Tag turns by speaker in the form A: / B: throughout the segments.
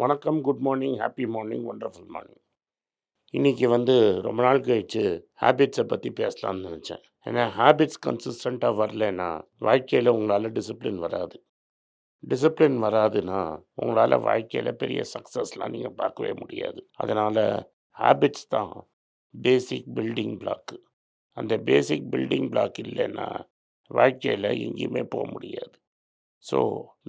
A: வணக்கம் good morning happy morning wonderful morning இன்றைக்கி வந்து ரொம்ப நாள் கழித்து ஹேபிட்ஸை பற்றி பேசலாம்னு நினச்சேன் ஏன்னா ஹேபிட்ஸ் கன்சிஸ்டண்ட்டாக வரலன்னா வாழ்க்கையில் உங்களால் டிசிப்ளின் வராது டிசிப்ளின் வராதுன்னா உங்களால் வாழ்க்கையில் பெரிய சக்ஸஸ்லாம் நீங்கள் பார்க்கவே முடியாது அதனால் ஹேபிட்ஸ் தான் பேசிக் பில்டிங் பிளாக்கு அந்த பேசிக் பில்டிங் பிளாக் இல்லைன்னா வாழ்க்கையில் எங்கேயுமே போக முடியாது ஸோ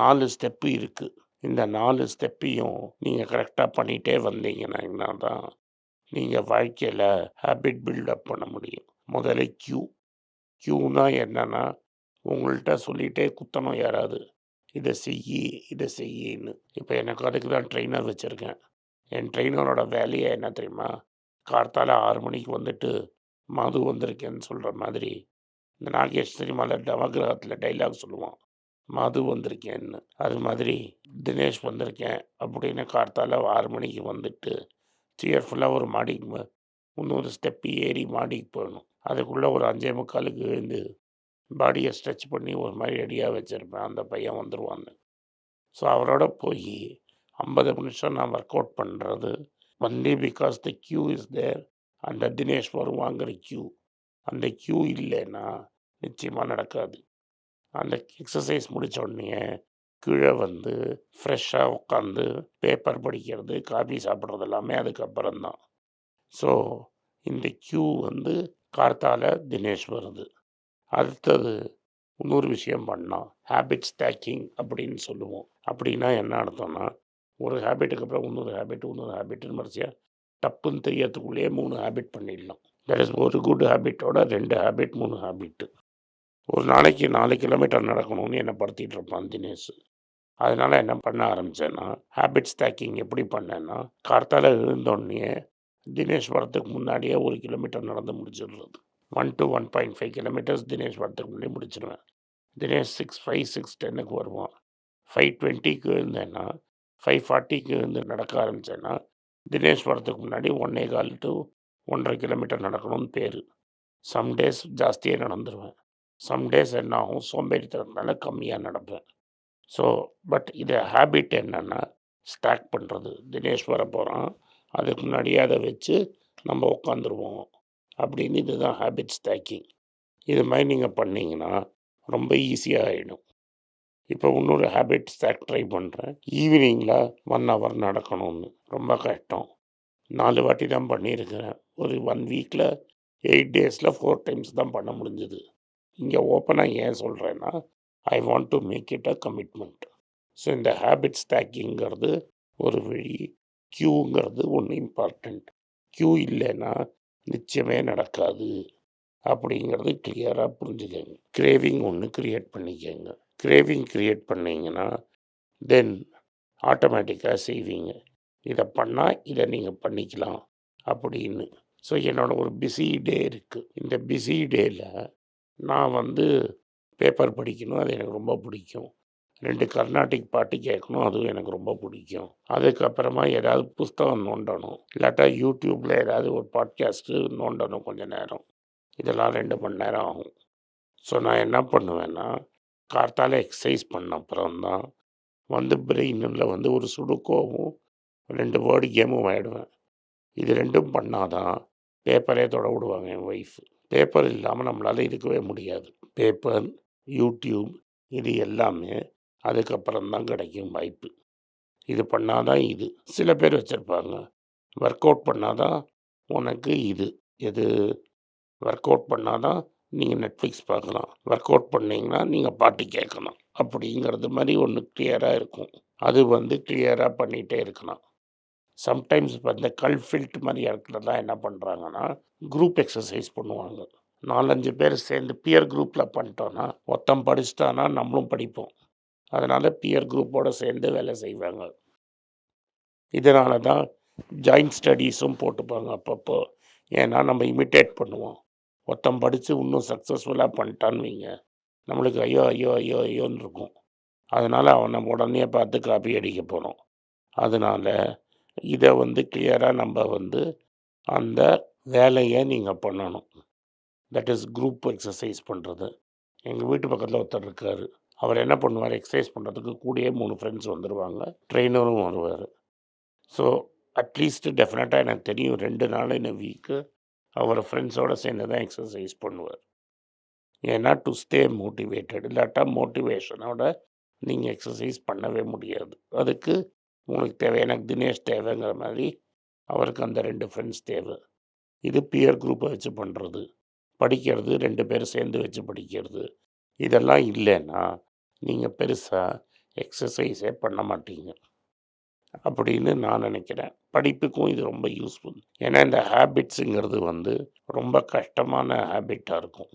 A: நாலு ஸ்டெப்பு இருக்குது இந்த நாலு ஸ்டெப்பையும் நீங்கள் கரெக்டாக பண்ணிகிட்டே வந்தீங்கன்னா தான் நீங்கள் வாழ்க்கையில் ஹேபிட் பில்டப் பண்ண முடியும் முதல்ல க்யூ க்யூனா என்னென்னா உங்கள்கிட்ட சொல்லிகிட்டே குத்தணும் யாராவது இதை செய்யி இதை செய்யின்னு இப்போ எனக்கு அதுக்கு தான் ட்ரெயினர் வச்சுருக்கேன் என் ட்ரெயினரோட வேலையை என்ன தெரியுமா கார்த்தால ஆறு மணிக்கு வந்துட்டு மது வந்திருக்கேன்னு சொல்கிற மாதிரி இந்த நாகேஷ் சினிமாவில் நவகிரகத்தில் டைலாக் சொல்லுவான் மது வந்திருக்கேன்னு அது மாதிரி தினேஷ் வந்திருக்கேன் அப்படின்னு கார்த்தால ஆறு மணிக்கு வந்துட்டு சியர்ஃபுல்லாக ஒரு மாடிக்கு முந்நூறு ஸ்டெப்பு ஏறி மாடிக்கு போகணும் அதுக்குள்ளே ஒரு அஞ்சே முக்காலுக்கு எழுந்து பாடியை ஸ்ட்ரெச் பண்ணி ஒரு மாதிரி ரெடியாக வச்சுருப்பேன் அந்த பையன் வந்துடுவான் ஸோ அவரோட போய் ஐம்பது நிமிஷம் நான் ஒர்க் அவுட் பண்ணுறது only because the cue is there அந்த தினேஷ் வருவாங்கிற க்யூ அந்த க்யூ இல்லைன்னா நிச்சயமாக நடக்காது அந்த எக்ஸசைஸ் முடித்த உடனே கீழே வந்து ஃப்ரெஷ்ஷாக உட்காந்து பேப்பர் படிக்கிறது காஃபி சாப்பிட்றது எல்லாமே அதுக்கப்புறம்தான் ஸோ இந்த க்யூ வந்து கார்த்தால தினேஷ் வருது அடுத்தது இன்னொரு விஷயம் பண்ணோம் ஹேபிட் ஸ்டாக்கிங் அப்படின்னு சொல்லுவோம் அப்படின்னா என்ன அர்த்தம்னா ஒரு ஹேபிட்டுக்கு அப்புறம் இன்னொரு ஹேபிட் இன்னொரு ஹேபிட்னு மறுசியாக டப்புன்னு தெரியறதுக்குள்ளேயே மூணு ஹேபிட் பண்ணிடலாம் தட் இஸ் ஒரு குட் ஹேபிட்டோட ரெண்டு ஹேபிட் மூணு ஹேபிட்டு ஒரு நாளைக்கு நாலு கிலோமீட்டர் நடக்கணும்னு என்னை படுத்திகிட்டு இருப்பான் தினேஷ் அதனால் என்ன பண்ண ஆரம்பித்தேன்னா ஹேபிட்ஸ் ஸ்டாக்கிங் எப்படி பண்ணேன்னா கார்த்தால் இருந்தோடனே தினேஷ் வரத்துக்கு முன்னாடியே ஒரு கிலோமீட்டர் நடந்து முடிச்சிடுறது one to one point five kilometres Dinesh வரத்துக்கு முன்னாடி முடிச்சிடுவேன் தினேஷ் சிக்ஸ் ஃபைவ் சிக்ஸ் டென்னுக்கு வருவான் ஃபைவ் டுவெண்ட்டிக்கு இருந்தேன்னா ஃபைவ் ஃபார்ட்டிக்கு இருந்து நடக்க ஆரம்பித்தேன்னா தினேஷ் வரத்துக்கு முன்னாடி ஒன்னே கால் டு ஒன்றரை கிலோமீட்டர் நடக்கணும்னு பேர் சம் டேஸ் ஜாஸ்தியாக நடந்துடுவேன் சம் டேஸ் என்ன ஆகும் சோம்பேறித்தனத்தினால கம்மியாக நடப்பேன் ஸோ பட் இது ஹேபிட் என்னென்னா ஸ்டாக் பண்ணுறது தினேஷ் வர அதுக்கு முன்னாடியே அதை வச்சு நம்ம உட்காந்துருவோம் அப்படின்னு இதுதான் ஹேபிட் ஸ்டாக்கிங் இது மாதிரி நீங்கள் பண்ணிங்கன்னா ரொம்ப ஈஸியாக ஆகிடும் இப்போ இன்னொரு ஹேபிட் ஸ்டாக் ட்ரை பண்ணுறேன் ஈவினிங்கில் ஒன் ஹவர் நடக்கணும்னு ரொம்ப கஷ்டம் நாலு வாட்டி தான் பண்ணியிருக்கிறேன் ஒரு ஒன் வீக்கில் எயிட் டேஸில் ஃபோர் டைம்ஸ் தான் பண்ண முடிஞ்சுது இங்கே ஓப்பனாக ஏன் சொல்கிறேன்னா I want to make it a commitment so இந்த ஹேபிட் ஸ்டாக்கிங்கிறது ஒரு வழி க்யூங்கிறது ஒன்று இம்பார்ட்டண்ட் க்யூ இல்லைன்னா நிச்சயமே நடக்காது அப்படிங்கிறது கிளியராக புரிஞ்சுக்கங்க கிரேவிங் ஒன்று க்ரியேட் பண்ணிக்கோங்க கிரேவிங் க்ரியேட் பண்ணிங்கன்னா தென் ஆட்டோமேட்டிக்காக செய்வீங்க இதை பண்ணால் இதை நீங்கள் பண்ணிக்கலாம் அப்படின்னு ஸோ என்னோடய ஒரு பிஸி டே இருக்குது இந்த பிஸி டேயில் நான் வந்து பேப்பர் படிக்கணும் அது எனக்கு ரொம்ப பிடிக்கும் ரெண்டு கர்நாடிக் பாட்டு கேட்கணும் அதுவும் எனக்கு ரொம்ப பிடிக்கும் அதுக்கப்புறமா ஏதாவது புஸ்தகம் நோண்டணும் இல்லாட்டா யூடியூப்பில் ஏதாவது ஒரு பாட்காஸ்ட்டு நோண்டணும் கொஞ்சம் நேரம் இதெல்லாம் ரெண்டு மணி நேரம் ஆகும் ஸோ நான் என்ன பண்ணுவேன்னா கார்த்தால் எக்ஸசைஸ் பண்ண அப்புறம்தான் வந்து பிரெயினில் வந்து ஒரு சுடுக்கோவும் ரெண்டு வேர்டு கேமும் ஆகிடுவேன் இது ரெண்டும் பண்ணாதான் பேப்பரே தொட விடுவாங்க என் ஒய்ஃபு பேப்பர் இல்லாமல் நம்மளால் இருக்கவே முடியாது பேப்பர் யூடியூப் இது எல்லாமே அதுக்கப்புறம்தான் கிடைக்கும் வாய்ப்பு இது பண்ணாதான் இது சில பேர் வச்சுருப்பாங்க ஒர்க் அவுட் பண்ணாதான் உனக்கு இது எது ஒர்க் அவுட் பண்ணாதான் நீங்கள் நெட்ஃப்ளிக்ஸ் பார்க்கலாம் ஒர்க் அவுட் பண்ணிங்கன்னா நீங்கள் பாட்டு கேட்கலாம் அப்படிங்கிறது மாதிரி ஒன்று கிளியராக இருக்கும் அது வந்து கிளியராக பண்ணிகிட்டே இருக்கலாம் சம்டைம்ஸ் இப்போ இந்த ஃபில்ட் மாதிரி தான் என்ன பண்ணுறாங்கன்னா குரூப் எக்ஸசைஸ் பண்ணுவாங்க நாலஞ்சு பேர் சேர்ந்து பியர் குரூப்பில் பண்ணிட்டோன்னா ஒருத்தன் படிச்சிட்டானா நம்மளும் படிப்போம் அதனால் பியர் குரூப்போடு சேர்ந்து வேலை செய்வாங்க இதனால தான் ஜாயிண்ட் ஸ்டடீஸும் போட்டுப்பாங்க அப்பப்போ ஏன்னா நம்ம இமிட்டேட் பண்ணுவோம் ஒருத்தன் படித்து இன்னும் சக்ஸஸ்ஃபுல்லாக பண்ணிட்டான்னு வைங்க நம்மளுக்கு ஐயோ ஐயோ ஐயோ ஐயோன்னு இருக்கும் அதனால் அவன் நம்ம உடனே பார்த்து காப்பி அடிக்க போகிறோம் அதனால் இதை வந்து கிளியராக நம்ம வந்து அந்த வேலையை நீங்கள் பண்ணணும் தட் இஸ் குரூப் எக்ஸசைஸ் பண்ணுறது எங்கள் வீட்டு பக்கத்தில் ஒருத்தர் இருக்கார் அவர் என்ன பண்ணுவார் எக்ஸசைஸ் பண்ணுறதுக்கு கூடயே மூணு ஃப்ரெண்ட்ஸ் வந்துடுவாங்க ட்ரெயினரும் வருவார் ஸோ அட்லீஸ்ட்டு டெஃபினட்டாக எனக்கு தெரியும் ரெண்டு நாள் என்ன வீக்கு அவர் ஃப்ரெண்ட்ஸோடு சேர்ந்து தான் எக்ஸசைஸ் பண்ணுவார் ஏன்னா டு ஸ்டே மோட்டிவேட்டட் இல்லாட்டா மோட்டிவேஷனோட நீங்கள் எக்ஸசைஸ் பண்ணவே முடியாது அதுக்கு உங்களுக்கு தேவை எனக்கு தினேஷ் தேவைங்கிற மாதிரி அவருக்கு அந்த ரெண்டு ஃப்ரெண்ட்ஸ் தேவை இது பியர் குரூப்பை வச்சு பண்ணுறது படிக்கிறது ரெண்டு பேரும் சேர்ந்து வச்சு படிக்கிறது இதெல்லாம் இல்லைன்னா நீங்கள் பெருசாக எக்ஸசைஸே பண்ண மாட்டீங்க அப்படின்னு நான் நினைக்கிறேன் படிப்புக்கும் இது ரொம்ப யூஸ்ஃபுல் ஏன்னா இந்த ஹேபிட்ஸுங்கிறது வந்து ரொம்ப கஷ்டமான ஹேபிட்டாக இருக்கும்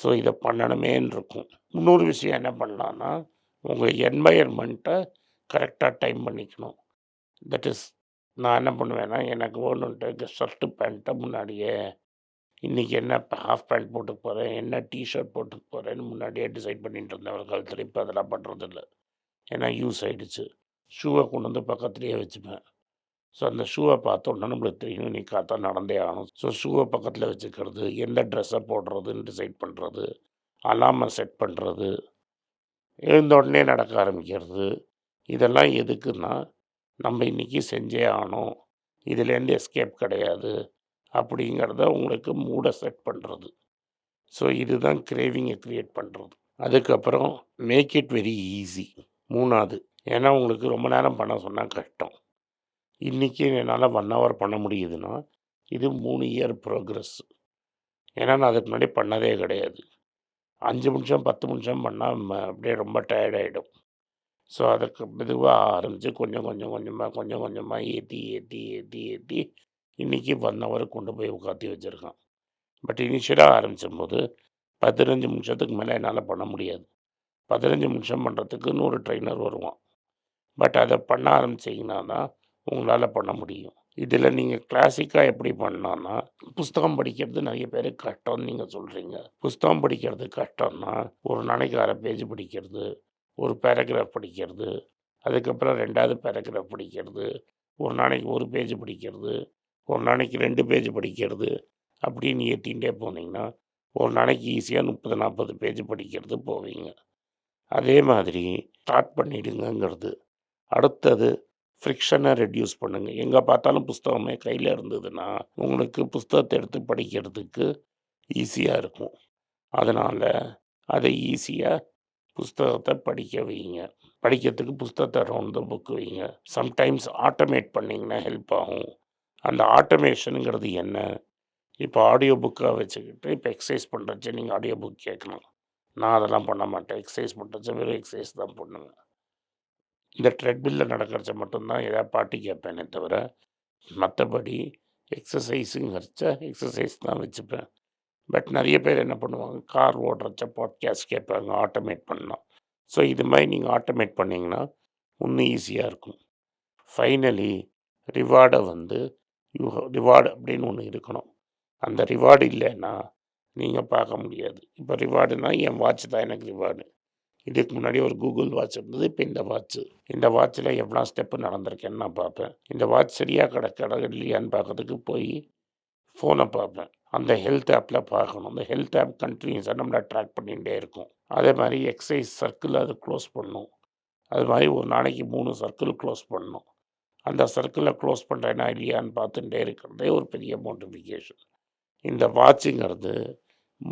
A: ஸோ இதை பண்ணணுமேன்னு இருக்கும் இன்னொரு விஷயம் என்ன பண்ணலான்னா உங்கள் என்வயர்மெண்ட்டை கரெக்டாக டைம் பண்ணிக்கணும் தட் இஸ் நான் என்ன பண்ணுவேன்னா எனக்கு ஒன்றுன்ட்டு ஷர்ட்டு பேண்ட்டை முன்னாடியே இன்றைக்கி என்ன ஹாஃப் பேண்ட் போட்டுக்கு போகிறேன் என்ன டிஷர்ட் போட்டு போகிறேன்னு முன்னாடியே டிசைட் பண்ணிட்டு இருந்தேன் ஒரு காலத்தில் இப்போ அதெல்லாம் இல்லை ஏன்னா யூஸ் ஆகிடுச்சு ஷூவை கொண்டு வந்து பக்கத்துலேயே வச்சுப்பேன் ஸோ அந்த ஷூவை உடனே நம்மளுக்கு தெரியும் இன்றைக்கி காத்தா நடந்தே ஆகணும் ஸோ ஷூவை பக்கத்தில் வச்சுக்கிறது எந்த ட்ரெஸ்ஸை போடுறதுன்னு டிசைட் பண்ணுறது அலாமை செட் பண்ணுறது எழுந்த உடனே நடக்க ஆரம்பிக்கிறது இதெல்லாம் எதுக்குன்னா நம்ம இன்றைக்கி செஞ்சே ஆனோம் இதுலேருந்து எஸ்கேப் கிடையாது அப்படிங்கிறத உங்களுக்கு மூடை செட் பண்ணுறது ஸோ இதுதான் கிரேவிங்கை க்ரியேட் பண்ணுறது அதுக்கப்புறம் மேக் இட் வெரி ஈஸி மூணாவது ஏன்னா உங்களுக்கு ரொம்ப நேரம் பண்ண சொன்னால் கஷ்டம் இன்றைக்கி என்னால் ஒன் ஹவர் பண்ண முடியுதுன்னா இது மூணு இயர் ப்ரோக்ரஸ் ஏன்னா நான் அதுக்கு முன்னாடி பண்ணதே கிடையாது அஞ்சு நிமிஷம் பத்து நிமிஷம் பண்ணால் அப்படியே ரொம்ப டயர்டாயிடும் ஸோ அதற்கு மெதுவாக ஆரம்பித்து கொஞ்சம் கொஞ்சம் கொஞ்சமாக கொஞ்சம் கொஞ்சமாக ஏற்றி ஏற்றி ஏற்றி ஏற்றி இன்றைக்கி ஒன் கொண்டு போய் உட்காத்தி வச்சுருக்கான் பட் இனிஷியலாக ஆரம்பிச்சும் போது பதினஞ்சு நிமிஷத்துக்கு மேலே என்னால் பண்ண முடியாது பதினஞ்சு நிமிஷம் பண்ணுறதுக்கு நூறு ட்ரைனர் வருவான் பட் அதை பண்ண ஆரம்பிச்சிங்கன்னா தான் உங்களால் பண்ண முடியும் இதில் நீங்கள் கிளாசிக்காக எப்படி பண்ணான்னா புஸ்தகம் படிக்கிறது நிறைய பேர் கஷ்டம்னு நீங்கள் சொல்கிறீங்க புஸ்தகம் படிக்கிறது கஷ்டம்னா ஒரு நாளைக்கு அரை பேஜ் படிக்கிறது ஒரு பேராகிராஃப் படிக்கிறது அதுக்கப்புறம் ரெண்டாவது பேராகிராஃப் படிக்கிறது ஒரு நாளைக்கு ஒரு பேஜ் படிக்கிறது ஒரு நாளைக்கு ரெண்டு பேஜ் படிக்கிறது அப்படின்னு ஏற்றிகிட்டே போனீங்கன்னா ஒரு நாளைக்கு ஈஸியாக முப்பது நாற்பது பேஜ் படிக்கிறது போவீங்க அதே மாதிரி ஸ்டார்ட் பண்ணிடுங்கிறது அடுத்தது ஃப்ரிக்ஷனை ரெடியூஸ் பண்ணுங்கள் எங்கே பார்த்தாலும் புஸ்தகமே கையில் இருந்ததுன்னா உங்களுக்கு புஸ்தகத்தை எடுத்து படிக்கிறதுக்கு ஈஸியாக இருக்கும் அதனால் அதை ஈஸியாக புஸ்தகத்தை படிக்க வைங்க படிக்கிறதுக்கு புஸ்தகத்தை ரவுண்ட் த புக் வைங்க சம்டைம்ஸ் ஆட்டோமேட் பண்ணிங்கன்னா ஹெல்ப் ஆகும் அந்த ஆட்டோமேஷனுங்கிறது என்ன இப்போ ஆடியோ புக்காக வச்சுக்கிட்டு இப்போ எக்ஸசைஸ் பண்ணுறச்சு நீங்கள் ஆடியோ புக் கேட்கணும் நான் அதெல்லாம் பண்ண மாட்டேன் எக்ஸசைஸ் பண்ணுறச்சு வெறும் எக்ஸசைஸ் தான் பண்ணுவேன் இந்த ட்ரெட்மில்லில் நடக்கிறச்ச மட்டும்தான் எதாவது பாட்டு கேட்பேனே தவிர மற்றபடி எக்ஸசைஸுங்கிறச்ச எக்ஸசைஸ் தான் வச்சுப்பேன் பட் நிறைய பேர் என்ன பண்ணுவாங்க கார் ஓடுறச்ச பாட்காஸ்ட் கேட்பாங்க ஆட்டோமேட் பண்ணலாம் ஸோ இது மாதிரி நீங்கள் ஆட்டோமேட் பண்ணிங்கன்னா இன்னும் ஈஸியாக இருக்கும் ஃபைனலி ரிவார்டை வந்து யூ ரிவார்டு அப்படின்னு ஒன்று இருக்கணும் அந்த ரிவார்டு இல்லைன்னா நீங்கள் பார்க்க முடியாது இப்போ ரிவார்டுனா என் வாட்ச் தான் எனக்கு ரிவார்டு இதுக்கு முன்னாடி ஒரு கூகுள் வாட்ச் இருந்தது இப்போ இந்த வாட்ச்சு இந்த வாட்சில் எவ்வளோ ஸ்டெப்பு நடந்திருக்கேன்னு நான் பார்ப்பேன் இந்த வாட்ச் சரியாக கிடக்க இல்லையான்னு பார்க்கறதுக்கு போய் ஃபோனை பார்ப்பேன் அந்த ஹெல்த் ஆப்பில் பார்க்கணும் அந்த ஹெல்த் ஆப் கண்டினியூஸாக நம்மளை ட்ராக் பண்ணிகிட்டே இருக்கும் அதே மாதிரி எக்ஸசைஸ் சர்க்கிள் அது க்ளோஸ் பண்ணும் அது மாதிரி ஒரு நாளைக்கு மூணு சர்க்கிள் க்ளோஸ் பண்ணணும் அந்த சர்க்கிளை க்ளோஸ் பண்ணுறேன்னா இல்லையான்னு பார்த்துட்டே இருக்கிறதே ஒரு பெரிய மோட்டிஃபிகேஷன் இந்த வாட்சிங்கிறது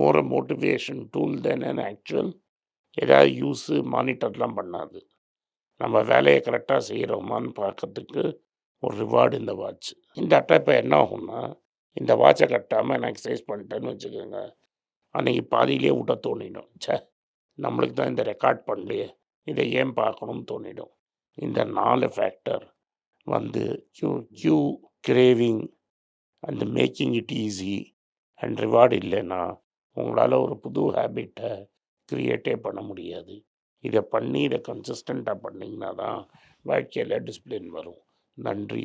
A: more motivation tool then and actual ஏதாவது யூஸு மானிட்டர்லாம் பண்ணாது நம்ம வேலையை கரெக்டாக செய்கிறோமான்னு பார்க்கறதுக்கு ஒரு ரிவார்டு இந்த வாட்ச் இந்த அட்டை இப்போ என்ன ஆகும்னா இந்த வாட்சை கட்டாமல் நான் எக்ஸசைஸ் பண்ணிட்டேன்னு வச்சுக்கோங்க அன்றைக்கி பாதியிலே விட்ட தோணிடும் சே நம்மளுக்கு தான் இந்த ரெக்கார்ட் பண்ணலையே இதை ஏன் பார்க்கணும்னு தோணிடும் இந்த நாலு ஃபேக்டர் வந்து க்யூ க்யூ கிரேவிங் அந்த making it easy and reward இல்லைன்னா உங்களால் ஒரு புது ஹேபிட்டை க்ரியேட்டே பண்ண முடியாது இதை பண்ணி இதை கன்சிஸ்டண்ட்டாக பண்ணிங்கன்னா தான் வாழ்க்கையில் டிசிப்ளின் வரும் நன்றி